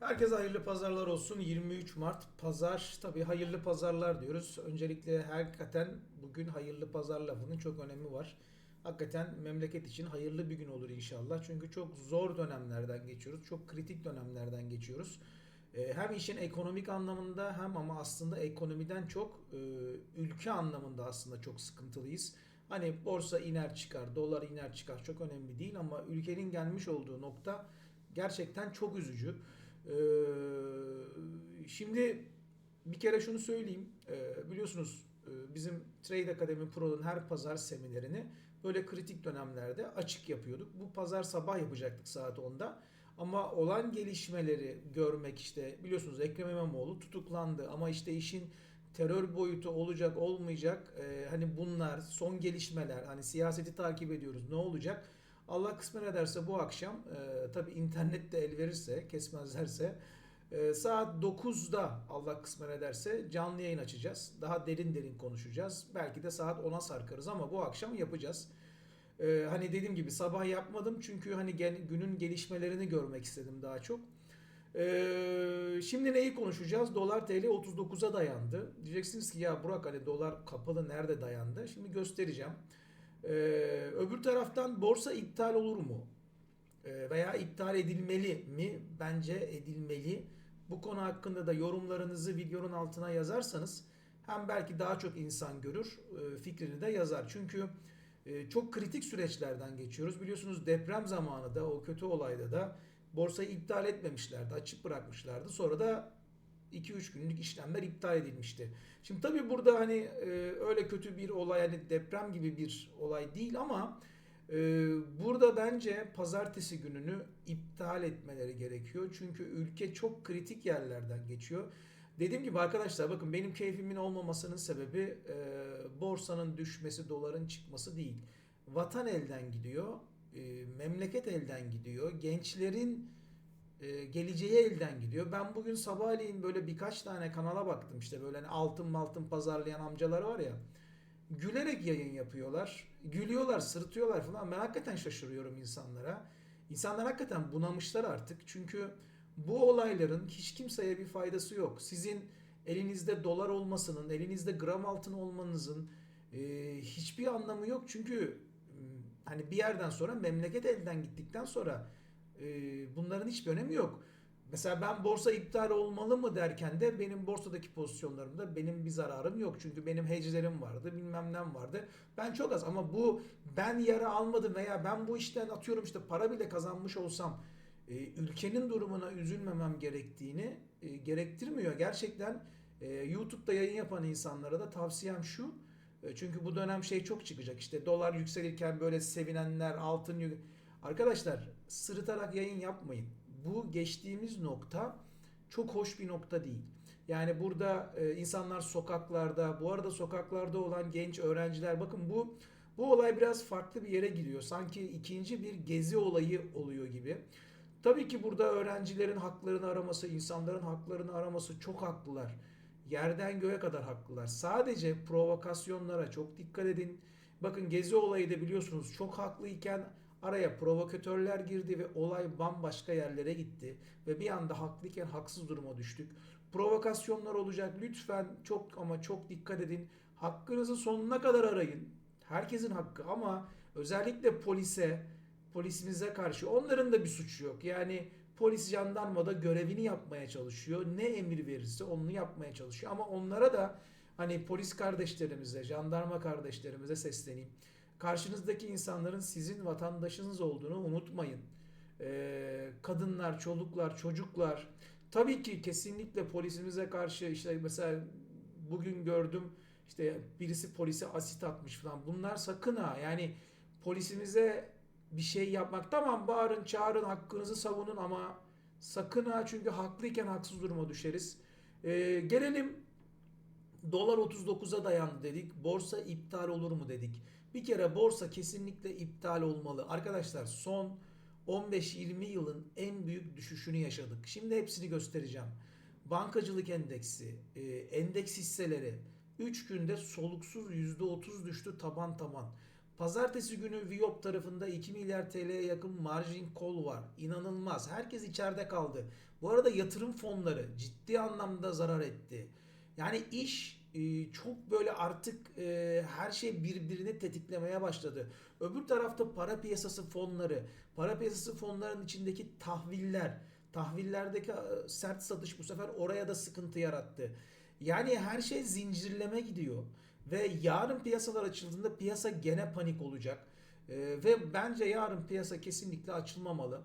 Herkese hayırlı pazarlar olsun. 23 Mart pazar. Tabii hayırlı pazarlar diyoruz. Öncelikle hakikaten bugün hayırlı pazar lafının çok önemi var. Hakikaten memleket için hayırlı bir gün olur inşallah. Çünkü çok zor dönemlerden geçiyoruz. Çok kritik dönemlerden geçiyoruz. Ee, Hem işin ekonomik anlamında hem ama aslında ekonomiden çok e, ülke anlamında aslında çok sıkıntılıyız. Hani borsa iner çıkar, dolar iner çıkar çok önemli değil ama ülkenin gelmiş olduğu nokta gerçekten çok üzücü. Ee, şimdi bir kere şunu söyleyeyim. Ee, biliyorsunuz e, bizim Trade Academy Pro'nun her pazar seminerini böyle kritik dönemlerde açık yapıyorduk. Bu pazar sabah yapacaktık saat 10'da. Ama olan gelişmeleri görmek işte biliyorsunuz Ekrem İmamoğlu tutuklandı ama işte işin terör boyutu olacak olmayacak Ee, hani bunlar son gelişmeler hani siyaseti takip ediyoruz ne olacak Allah kısmet ederse bu akşam e, tabi internette el verirse kesmezlerse e, saat 9'da Allah kısmet ederse canlı yayın açacağız. Daha derin derin konuşacağız. Belki de saat 10'a sarkarız ama bu akşam yapacağız. E, hani dediğim gibi sabah yapmadım çünkü hani gen- günün gelişmelerini görmek istedim daha çok. E, şimdi neyi konuşacağız? Dolar TL 39'a dayandı. Diyeceksiniz ki ya Burak hani dolar kapalı nerede dayandı? Şimdi göstereceğim. Ee, öbür taraftan borsa iptal olur mu? Ee, veya iptal edilmeli mi? Bence edilmeli. Bu konu hakkında da yorumlarınızı videonun altına yazarsanız hem belki daha çok insan görür, e, fikrini de yazar. Çünkü e, çok kritik süreçlerden geçiyoruz. Biliyorsunuz deprem zamanı da o kötü olayda da borsayı iptal etmemişlerdi, açık bırakmışlardı. Sonra da 2-3 günlük işlemler iptal edilmişti. Şimdi tabii burada hani e, öyle kötü bir olay hani deprem gibi bir olay değil ama e, burada bence pazartesi gününü iptal etmeleri gerekiyor. Çünkü ülke çok kritik yerlerden geçiyor. Dediğim gibi arkadaşlar bakın benim keyfimin olmamasının sebebi e, borsanın düşmesi, doların çıkması değil. Vatan elden gidiyor, e, memleket elden gidiyor, gençlerin e, geleceği elden gidiyor. Ben bugün sabahleyin böyle birkaç tane kanala baktım işte böyle hani altın maltın pazarlayan amcalar var ya. Gülerek yayın yapıyorlar. Gülüyorlar, sırıtıyorlar falan. Ben hakikaten şaşırıyorum insanlara. İnsanlar hakikaten bunamışlar artık. Çünkü bu olayların hiç kimseye bir faydası yok. Sizin elinizde dolar olmasının, elinizde gram altın olmanızın e, hiçbir anlamı yok. Çünkü m, hani bir yerden sonra memleket elden gittikten sonra e, bunların hiçbir önemi yok. Mesela ben borsa iptal olmalı mı derken de benim borsadaki pozisyonlarımda benim bir zararım yok. Çünkü benim hedge'lerim vardı, bilmem nem vardı. Ben çok az ama bu ben yara almadım veya ben bu işten atıyorum işte para bile kazanmış olsam e, ülkenin durumuna üzülmemem gerektiğini e, gerektirmiyor. Gerçekten e, YouTube'da yayın yapan insanlara da tavsiyem şu. Çünkü bu dönem şey çok çıkacak. İşte dolar yükselirken böyle sevinenler, altın yük- Arkadaşlar sırıtarak yayın yapmayın. Bu geçtiğimiz nokta çok hoş bir nokta değil. Yani burada e, insanlar sokaklarda, bu arada sokaklarda olan genç öğrenciler bakın bu bu olay biraz farklı bir yere gidiyor. Sanki ikinci bir gezi olayı oluyor gibi. Tabii ki burada öğrencilerin haklarını araması, insanların haklarını araması çok haklılar. Yerden göğe kadar haklılar. Sadece provokasyonlara çok dikkat edin. Bakın gezi olayı da biliyorsunuz çok haklıyken araya provokatörler girdi ve olay bambaşka yerlere gitti. Ve bir anda haklıyken haksız duruma düştük. Provokasyonlar olacak. Lütfen çok ama çok dikkat edin. Hakkınızı sonuna kadar arayın. Herkesin hakkı ama özellikle polise, polisimize karşı onların da bir suçu yok. Yani polis jandarma da görevini yapmaya çalışıyor. Ne emir verirse onu yapmaya çalışıyor. Ama onlara da hani polis kardeşlerimize, jandarma kardeşlerimize sesleneyim. Karşınızdaki insanların sizin vatandaşınız olduğunu unutmayın. Ee, kadınlar, çoluklar, çocuklar. Tabii ki kesinlikle polisimize karşı işte mesela bugün gördüm işte birisi polise asit atmış falan. Bunlar sakın ha yani polisimize bir şey yapmak tamam bağırın çağırın hakkınızı savunun ama sakın ha çünkü haklıyken haksız duruma düşeriz. Ee, gelelim dolar 39'a dayandı dedik. Borsa iptal olur mu dedik. Bir kere borsa kesinlikle iptal olmalı. Arkadaşlar son 15-20 yılın en büyük düşüşünü yaşadık. Şimdi hepsini göstereceğim. Bankacılık endeksi, e, endeks hisseleri 3 günde soluksuz %30 düştü taban taban. Pazartesi günü Viop tarafında 2 milyar TL'ye yakın margin call var. İnanılmaz. Herkes içeride kaldı. Bu arada yatırım fonları ciddi anlamda zarar etti. Yani iş çok böyle artık e, her şey birbirini tetiklemeye başladı. Öbür tarafta para piyasası fonları, para piyasası fonlarının içindeki tahviller, tahvillerdeki e, sert satış bu sefer oraya da sıkıntı yarattı. Yani her şey zincirleme gidiyor. Ve yarın piyasalar açıldığında piyasa gene panik olacak. Ee, ve bence yarın piyasa kesinlikle açılmamalı.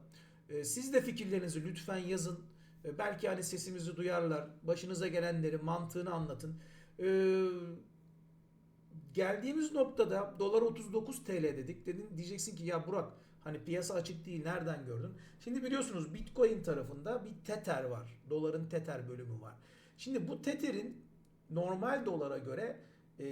Ee, siz de fikirlerinizi lütfen yazın. Ee, belki hani sesimizi duyarlar. Başınıza gelenleri, mantığını anlatın. Ee, geldiğimiz noktada dolar 39 TL dedik. Dedin diyeceksin ki ya Burak hani piyasa açık değil nereden gördün? Şimdi biliyorsunuz Bitcoin tarafında bir Tether var. Doların Tether bölümü var. Şimdi bu Tether'in normal dolara göre e,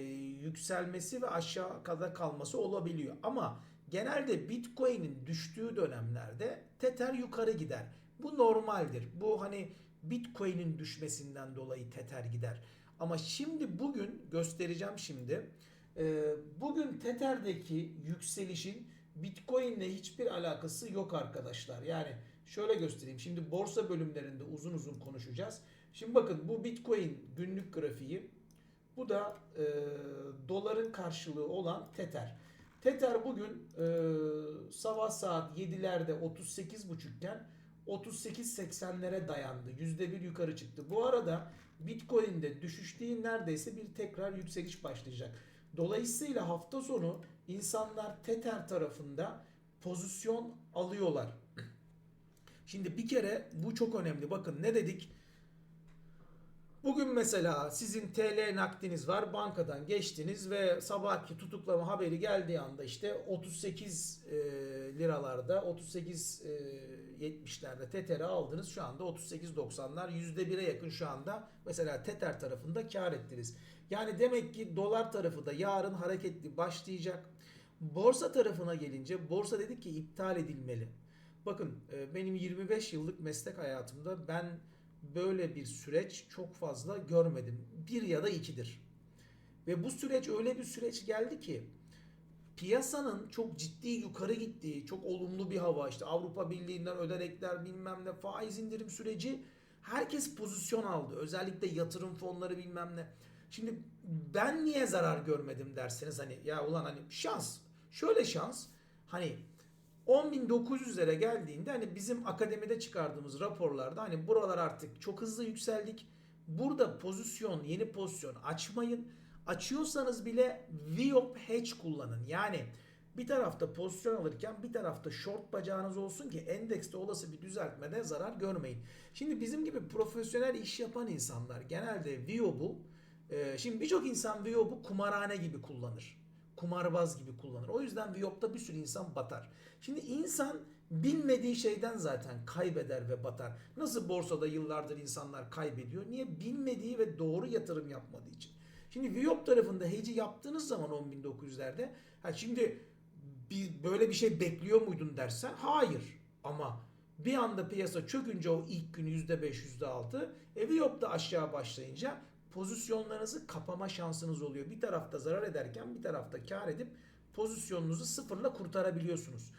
yükselmesi ve aşağıda kalması olabiliyor. Ama genelde Bitcoin'in düştüğü dönemlerde Tether yukarı gider. Bu normaldir. Bu hani Bitcoin'in düşmesinden dolayı Tether gider. Ama şimdi bugün göstereceğim şimdi. E, bugün Tether'deki yükselişin Bitcoin'le hiçbir alakası yok arkadaşlar. Yani şöyle göstereyim. Şimdi borsa bölümlerinde uzun uzun konuşacağız. Şimdi bakın bu Bitcoin günlük grafiği. Bu da e, doların karşılığı olan Tether. Tether bugün e, sabah saat 7'lerde 38.5 iken 38.80'lere dayandı. %1 yukarı çıktı. Bu arada Bitcoin'de düşüş değil neredeyse bir tekrar yükseliş başlayacak. Dolayısıyla hafta sonu insanlar Tether tarafında pozisyon alıyorlar. Şimdi bir kere bu çok önemli. Bakın ne dedik? Bugün mesela sizin TL nakdiniz var bankadan geçtiniz ve sabahki tutuklama haberi geldiği anda işte 38 e, liralarda 38 e, 70'lerde Tether'i aldınız şu anda 38.90'lar %1'e yakın şu anda mesela Tether tarafında kar ettiniz. Yani demek ki dolar tarafı da yarın hareketli başlayacak. Borsa tarafına gelince borsa dedik ki iptal edilmeli. Bakın e, benim 25 yıllık meslek hayatımda ben böyle bir süreç çok fazla görmedim. Bir ya da ikidir. Ve bu süreç öyle bir süreç geldi ki piyasanın çok ciddi yukarı gittiği, çok olumlu bir hava işte Avrupa Birliği'nden ödenekler bilmem ne faiz indirim süreci herkes pozisyon aldı. Özellikle yatırım fonları bilmem ne. Şimdi ben niye zarar görmedim derseniz hani ya ulan hani şans. Şöyle şans. Hani 10.900'lere geldiğinde hani bizim akademide çıkardığımız raporlarda hani buralar artık çok hızlı yükseldik. Burada pozisyon, yeni pozisyon açmayın. Açıyorsanız bile VIOP hedge kullanın. Yani bir tarafta pozisyon alırken bir tarafta short bacağınız olsun ki endekste olası bir düzeltmede zarar görmeyin. Şimdi bizim gibi profesyonel iş yapan insanlar genelde VIOP'u e, şimdi birçok insan VIOP'u kumarhane gibi kullanır kumarbaz gibi kullanır. O yüzden Viyop'ta bir sürü insan batar. Şimdi insan bilmediği şeyden zaten kaybeder ve batar. Nasıl borsada yıllardır insanlar kaybediyor? Niye? Bilmediği ve doğru yatırım yapmadığı için. Şimdi Viyop tarafında heci yaptığınız zaman 10.900'lerde ha şimdi bir, böyle bir şey bekliyor muydun dersen hayır. Ama bir anda piyasa çökünce o ilk gün %5 %6 e Viyop da aşağı başlayınca pozisyonlarınızı kapama şansınız oluyor. Bir tarafta zarar ederken bir tarafta kar edip pozisyonunuzu sıfırla kurtarabiliyorsunuz.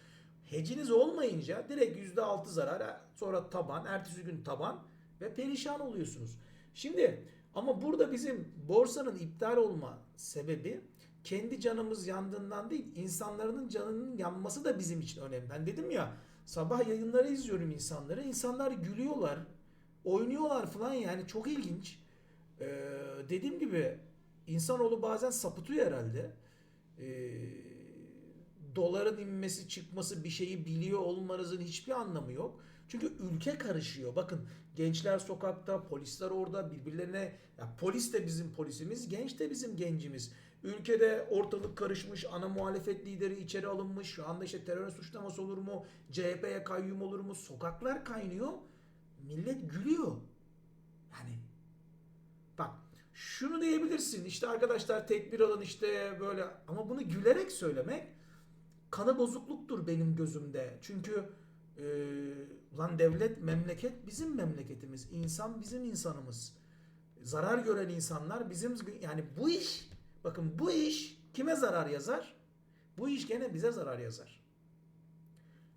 Heciniz olmayınca direkt %6 zarar sonra taban, ertesi gün taban ve perişan oluyorsunuz. Şimdi ama burada bizim borsanın iptal olma sebebi kendi canımız yandığından değil insanların canının yanması da bizim için önemli. Ben dedim ya sabah yayınları izliyorum insanları. İnsanlar gülüyorlar, oynuyorlar falan yani çok ilginç. Ee, dediğim gibi insanoğlu bazen sapıtıyor herhalde. Ee, doların inmesi çıkması bir şeyi biliyor olmanızın hiçbir anlamı yok. Çünkü ülke karışıyor. Bakın gençler sokakta, polisler orada birbirlerine ya polis de bizim polisimiz, genç de bizim gencimiz. Ülkede ortalık karışmış, ana muhalefet lideri içeri alınmış. Şu anda işte terör suçlaması olur mu? CHP'ye kayyum olur mu? Sokaklar kaynıyor. Millet gülüyor. Yani Bak şunu diyebilirsin işte arkadaşlar tedbir alın işte böyle ama bunu gülerek söylemek kanı bozukluktur benim gözümde. Çünkü e, lan devlet memleket bizim memleketimiz. insan bizim insanımız. Zarar gören insanlar bizim yani bu iş bakın bu iş kime zarar yazar? Bu iş gene bize zarar yazar.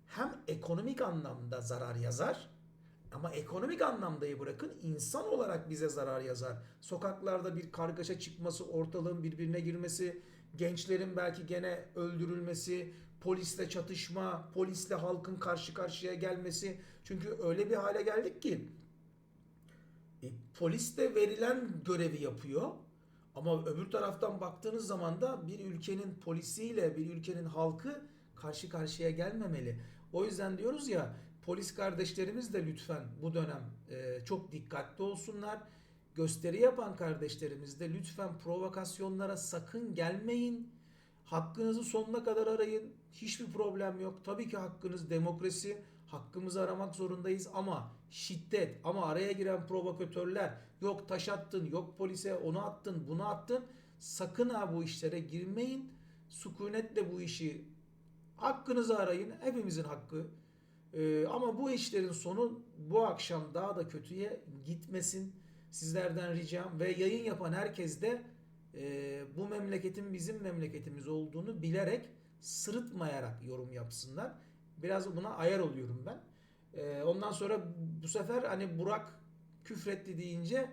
Hem ekonomik anlamda zarar yazar ama ekonomik anlamdayı bırakın insan olarak bize zarar yazar. Sokaklarda bir kargaşa çıkması, ortalığın birbirine girmesi, gençlerin belki gene öldürülmesi, polisle çatışma, polisle halkın karşı karşıya gelmesi. Çünkü öyle bir hale geldik ki e, polis de verilen görevi yapıyor. Ama öbür taraftan baktığınız zaman da bir ülkenin polisiyle bir ülkenin halkı karşı karşıya gelmemeli. O yüzden diyoruz ya polis kardeşlerimiz de lütfen bu dönem e, çok dikkatli olsunlar. Gösteri yapan kardeşlerimiz de lütfen provokasyonlara sakın gelmeyin. Hakkınızı sonuna kadar arayın. Hiçbir problem yok. Tabii ki hakkınız demokrasi. Hakkımızı aramak zorundayız ama şiddet ama araya giren provokatörler yok taş attın yok polise onu attın bunu attın sakın ha bu işlere girmeyin. Sükunetle bu işi hakkınızı arayın. Hepimizin hakkı. Ee, ama bu işlerin sonu bu akşam daha da kötüye gitmesin. Sizlerden ricam ve yayın yapan herkes de e, bu memleketin bizim memleketimiz olduğunu bilerek sırıtmayarak yorum yapsınlar. Biraz buna ayar oluyorum ben. Ee, ondan sonra bu sefer hani Burak küfretti deyince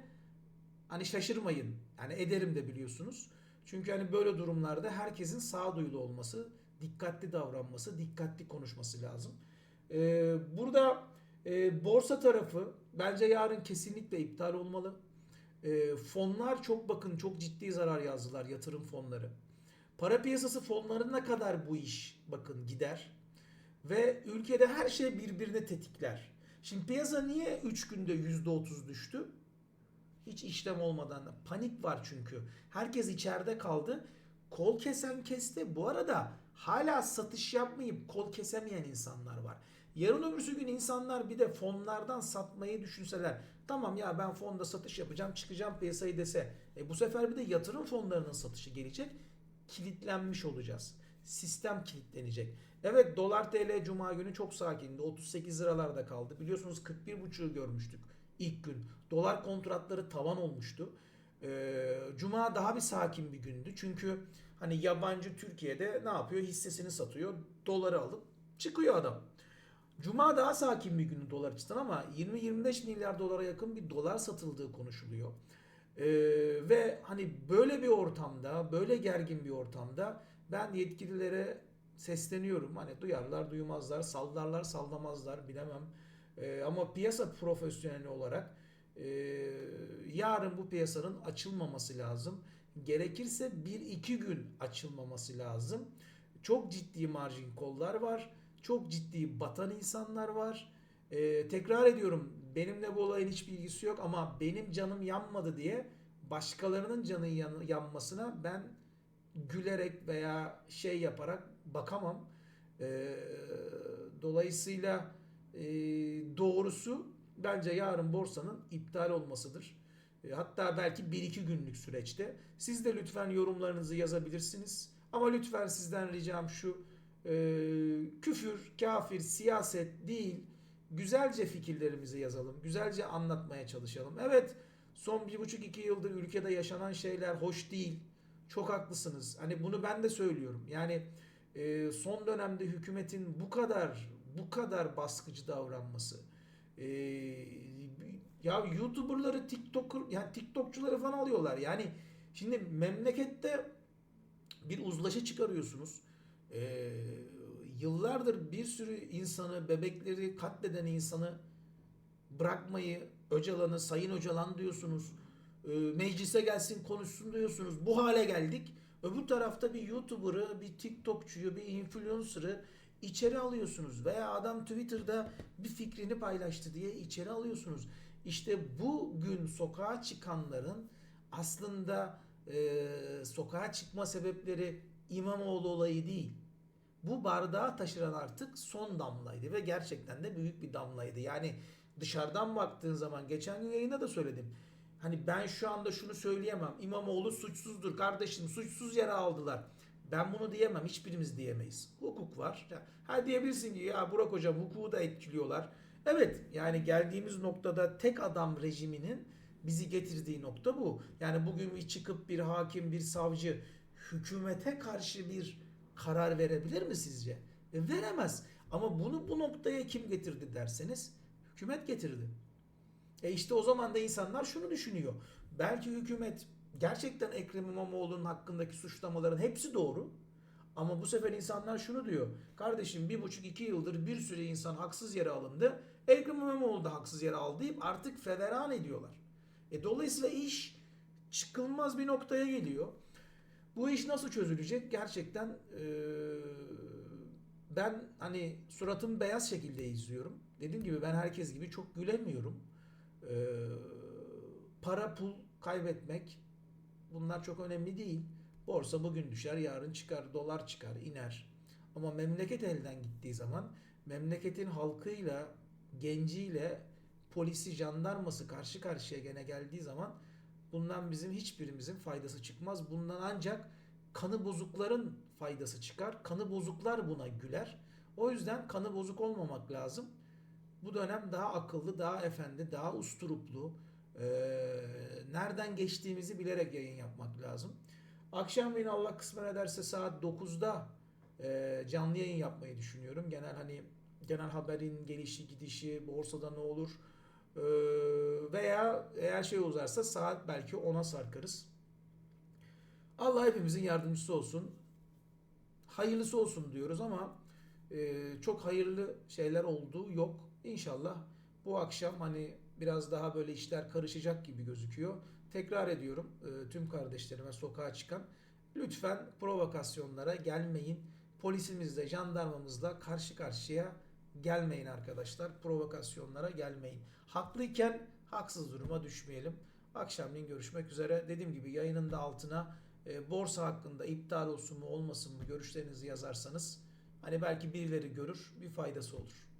hani şaşırmayın. Yani ederim de biliyorsunuz. Çünkü hani böyle durumlarda herkesin sağduyulu olması, dikkatli davranması, dikkatli konuşması lazım. Ee, burada e, borsa tarafı bence yarın kesinlikle iptal olmalı. E, fonlar çok bakın çok ciddi zarar yazdılar yatırım fonları. Para piyasası fonlarına kadar bu iş bakın gider. Ve ülkede her şey birbirini tetikler. Şimdi piyasa niye 3 günde %30 düştü? Hiç işlem olmadan. Panik var çünkü. Herkes içeride kaldı. Kol kesen kesti. Bu arada hala satış yapmayıp kol kesemeyen insanlar var. Yarın öbürsü gün insanlar bir de fonlardan satmayı düşünseler. Tamam ya ben fonda satış yapacağım çıkacağım piyasayı dese. E bu sefer bir de yatırım fonlarının satışı gelecek. Kilitlenmiş olacağız. Sistem kilitlenecek. Evet dolar TL cuma günü çok sakindi. 38 liralarda kaldı. Biliyorsunuz 41.5'ü görmüştük ilk gün. Dolar kontratları tavan olmuştu. Ee, cuma daha bir sakin bir gündü. Çünkü hani yabancı Türkiye'de ne yapıyor? Hissesini satıyor. Doları alıp çıkıyor adam. Cuma daha sakin bir günü dolar açısından ama 20-25 milyar dolara yakın bir dolar satıldığı konuşuluyor. Ee, ve hani böyle bir ortamda, böyle gergin bir ortamda ben yetkililere sesleniyorum. Hani duyarlar, duymazlar, sallarlar, sallamazlar bilemem. Ee, ama piyasa profesyoneli olarak e, yarın bu piyasanın açılmaması lazım. Gerekirse 1-2 gün açılmaması lazım. Çok ciddi margin kollar var. Çok ciddi batan insanlar var. Ee, tekrar ediyorum benimle bu olayın hiçbir ilgisi yok ama benim canım yanmadı diye başkalarının canı yan- yanmasına ben gülerek veya şey yaparak bakamam. Ee, dolayısıyla e, doğrusu bence yarın borsanın iptal olmasıdır. E, hatta belki 1-2 günlük süreçte. Siz de lütfen yorumlarınızı yazabilirsiniz. Ama lütfen sizden ricam şu küfür, kafir, siyaset değil. Güzelce fikirlerimizi yazalım. Güzelce anlatmaya çalışalım. Evet son bir buçuk iki yıldır ülkede yaşanan şeyler hoş değil. Çok haklısınız. Hani bunu ben de söylüyorum. Yani e, son dönemde hükümetin bu kadar bu kadar baskıcı davranması. E, ya YouTuber'ları TikToker yani TikTokçuları falan alıyorlar. Yani şimdi memlekette bir uzlaşı çıkarıyorsunuz. E, yıllardır bir sürü insanı, bebekleri katleden insanı bırakmayı, Öcalan'ı, Sayın Öcalan diyorsunuz. E, meclise gelsin konuşsun diyorsunuz. Bu hale geldik. Öbür tarafta bir YouTuber'ı, bir TikTokçuyu, bir influencer'ı içeri alıyorsunuz. Veya adam Twitter'da bir fikrini paylaştı diye içeri alıyorsunuz. İşte bugün sokağa çıkanların aslında e, sokağa çıkma sebepleri İmamoğlu olayı değil. Bu bardağı taşıran artık son damlaydı ve gerçekten de büyük bir damlaydı. Yani dışarıdan baktığın zaman geçen gün yayında da söyledim. Hani ben şu anda şunu söyleyemem. İmamoğlu suçsuzdur kardeşim. Suçsuz yere aldılar. Ben bunu diyemem. Hiçbirimiz diyemeyiz. Hukuk var. Ha diyebilirsin ki ya Burak hocam hukuku da etkiliyorlar. Evet yani geldiğimiz noktada tek adam rejiminin bizi getirdiği nokta bu. Yani bugün bir çıkıp bir hakim, bir savcı hükümete karşı bir karar verebilir mi sizce? E, veremez. Ama bunu bu noktaya kim getirdi derseniz hükümet getirdi. E işte o zaman da insanlar şunu düşünüyor. Belki hükümet gerçekten Ekrem İmamoğlu'nun hakkındaki suçlamaların hepsi doğru. Ama bu sefer insanlar şunu diyor. Kardeşim bir buçuk iki yıldır bir sürü insan haksız yere alındı. Ekrem İmamoğlu da haksız yere aldı deyip artık federan ediyorlar. E dolayısıyla iş çıkılmaz bir noktaya geliyor. Bu iş nasıl çözülecek? Gerçekten eee, ben hani suratım beyaz şekilde izliyorum. Dediğim gibi ben herkes gibi çok gülemiyorum. Eee, para pul kaybetmek bunlar çok önemli değil. Borsa bugün düşer, yarın çıkar, dolar çıkar, iner. Ama memleket elden gittiği zaman memleketin halkıyla, genciyle, polisi, jandarması karşı karşıya gene geldiği zaman bundan bizim hiçbirimizin faydası çıkmaz. Bundan ancak kanı bozukların faydası çıkar. Kanı bozuklar buna güler. O yüzden kanı bozuk olmamak lazım. Bu dönem daha akıllı, daha efendi, daha usturuplu, eee, nereden geçtiğimizi bilerek yayın yapmak lazım. Akşam yine Allah kısmet ederse saat 9'da eee, canlı yayın yapmayı düşünüyorum. Genel hani genel haberin gelişi gidişi, borsada ne olur eee, veya eğer şey uzarsa saat belki 10'a sarkarız. Allah hepimizin yardımcısı olsun. Hayırlısı olsun diyoruz ama e, çok hayırlı şeyler olduğu yok. İnşallah bu akşam hani biraz daha böyle işler karışacak gibi gözüküyor. Tekrar ediyorum e, tüm kardeşlerime sokağa çıkan lütfen provokasyonlara gelmeyin. Polisimizle, jandarmamızla karşı karşıya gelmeyin arkadaşlar. Provokasyonlara gelmeyin. Haklıyken haksız duruma düşmeyelim. Akşamleyin görüşmek üzere. Dediğim gibi yayının da altına e, borsa hakkında iptal olsun mu olmasın mı görüşlerinizi yazarsanız hani belki birileri görür bir faydası olur.